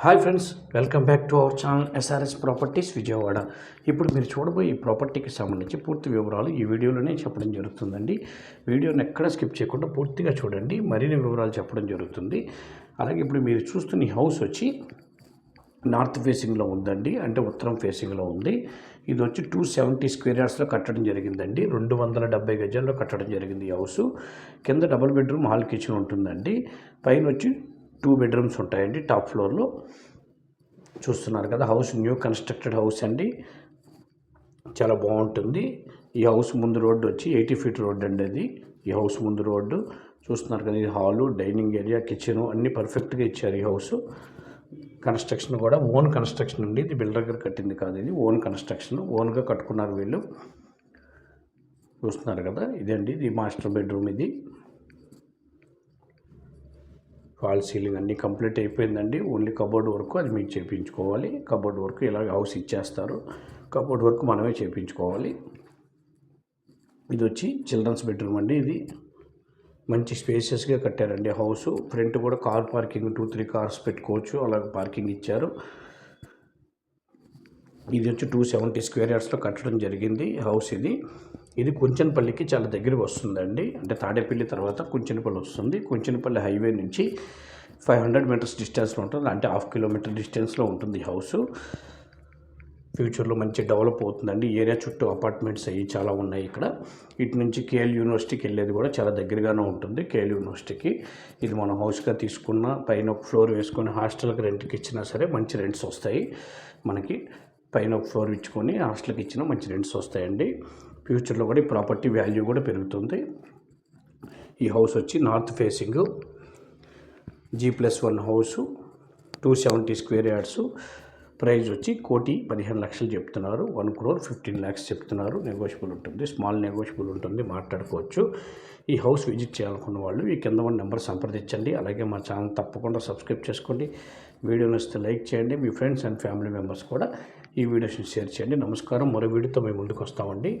Hi friends welcome back to our channel SRS properties Vijayawada. ఇప్పుడు మీరు చూడబోయే ఈ ప్రాపర్టీకి సంబంధించి పూర్తి వివరాలు ఈ వీడియోలోనే చెప్పడం జరుగుతుందండి. వీడియోని ఎక్కడ స్కిప్ చేయకుండా పూర్తిగా చూడండి మరిన్ని వివరాలు చెప్పడం జరుగుతుంది. అలాగే ఇప్పుడు మీరు చూస్తున్న ఈ హౌస్ వచ్చి నార్త్ ఫేసింగ్లో ఉందండి అంటే ఉత్తరం ఫేసింగ్లో ఉంది. ఇది వచ్చి టూ సెవెంటీ స్క్వేర్ యార్డ్స్లో కట్టడం జరిగిందండి. రెండు వందల డెబ్బై గజాల్లో కట్టడం జరిగింది ఈ హౌస్. కింద డబుల్ బెడ్రూమ్ హాల్ కిచెన్ ఉంటుందండి. పైన వచ్చి టూ బెడ్రూమ్స్ ఉంటాయండి టాప్ ఫ్లోర్లో. చూస్తున్నారు కదా హౌస్ న్యూ కన్స్ట్రక్టెడ్ హౌస్ అండి. చాలా బాగుంటుంది. ఈ హౌస్ ముందు రోడ్డు వచ్చి ఎయిటీ ఫీట్ రోడ్డు అండి అది. ఈ హౌస్ ముందు రోడ్డు. చూస్తున్నారు కదా ఇది హాలు డైనింగ్ ఏరియా కిచెన్ అన్నీ పర్ఫెక్ట్గా ఇచ్చారు ఈ హౌస్. కన్స్ట్రక్షన్ కూడా ఓన్ కన్స్ట్రక్షన్ అండి. ఇది బిల్డర్ గారు కట్టింది కాదు ఇది ఓన్ కన్స్ట్రక్షన్. ఓన్గా కట్టుకున్నారు వీళ్ళు. చూస్తున్నారు కదా ఇదండి ఇది మాస్టర్ బెడ్రూమ్ ఇది. ఫాల్ సీలింగ్ అన్నీ కంప్లీట్ అయిపోయిందండి. ఓన్లీ కబోర్డ్ వర్క్ అది మీరు చేయించుకోవాలి కబోర్డ్ వర్క్ ఇలా హౌస్ ఇచ్చేస్తారు. కబోర్డ్ వర్క్ మనమే చేయించుకోవాలి ఇది వచ్చి చిల్డ్రన్స్ బెడ్రూమ్ అండి ఇది. మంచి స్పేసెస్గా కట్టారండి హౌస్. ఫ్రంట్ కూడా car parking two three cars పెట్టుకోవచ్చు. అలాగే పార్కింగ్ ఇచ్చారు. ఇది వచ్చి టూ సెవెంటీ స్క్వేర్ యార్డ్స్లో కట్టడం జరిగింది హౌస్ ఇది. ఇది కుంచనపల్లికి చాలా దగ్గరికి వస్తుందండి. అంటే తాడేపల్లి తర్వాత కుంచనపల్లి వస్తుంది. కుంచనపల్లి హైవే నుంచి ఫైవ్ హండ్రెడ్ మీటర్స్ డిస్టెన్స్లో ఉంటుంది. అంటే హాఫ్ కిలోమీటర్ డిస్టెన్స్లో ఉంటుంది ఈ హౌస్. ఫ్యూచర్లో మంచి డెవలప్ అవుతుందండి. ఏరియా చుట్టూ అపార్ట్మెంట్స్ అవి చాలా ఉన్నాయి ఇక్కడ. ఇటు నుంచి కేఎల్ యూనివర్సిటీకి వెళ్ళేది కూడా చాలా దగ్గరగానే ఉంటుంది కేఎల్ యూనివర్సిటీకి. ఇది మనం హౌస్గా తీసుకున్న పైన ఒక ఫ్లోర్ వేసుకొని హాస్టల్కి రెంట్కి ఇచ్చినా సరే మంచి రెంట్స్ వస్తాయి. మనకి పైన ఒక ఫ్లోర్ ఇచ్చుకొని హాస్టల్కి ఇచ్చినా మంచి రెంట్స్ వస్తాయండి. ఫ్యూచర్లో కూడా ఈ ప్రాపర్టీ వాల్యూ కూడా పెరుగుతుంది. ఈ హౌస్ వచ్చి north facing G plus one house two seventy square yards. Price వచ్చి కోటి పదిహేను లక్షలు చెప్తున్నారు. వన్ క్రోర్ ఫిఫ్టీన్ ల్యాక్స్ చెప్తున్నారు. నెగోషియబుల్ ఉంటుంది. స్మాల్ నెగోషియబుల్ ఉంటుంది. మాట్లాడుకోవచ్చు. ఈ హౌస్ విజిట్ చేయాలనుకున్న వాళ్ళు ఈ కింద ఉన్న నెంబర్ సంప్రదించండి. అలాగే మా ఛానల్ తప్పకుండా సబ్స్క్రైబ్ చేసుకోండి. వీడియో నచ్చితే లైక్ చేయండి. మీ ఫ్రెండ్స్ అండ్ ఫ్యామిలీ మెంబర్స్ కూడా ఈ వీడియోస్ని షేర్ చేయండి. నమస్కారం. మరో వీడియోతో మేము ముందుకు వస్తామండి.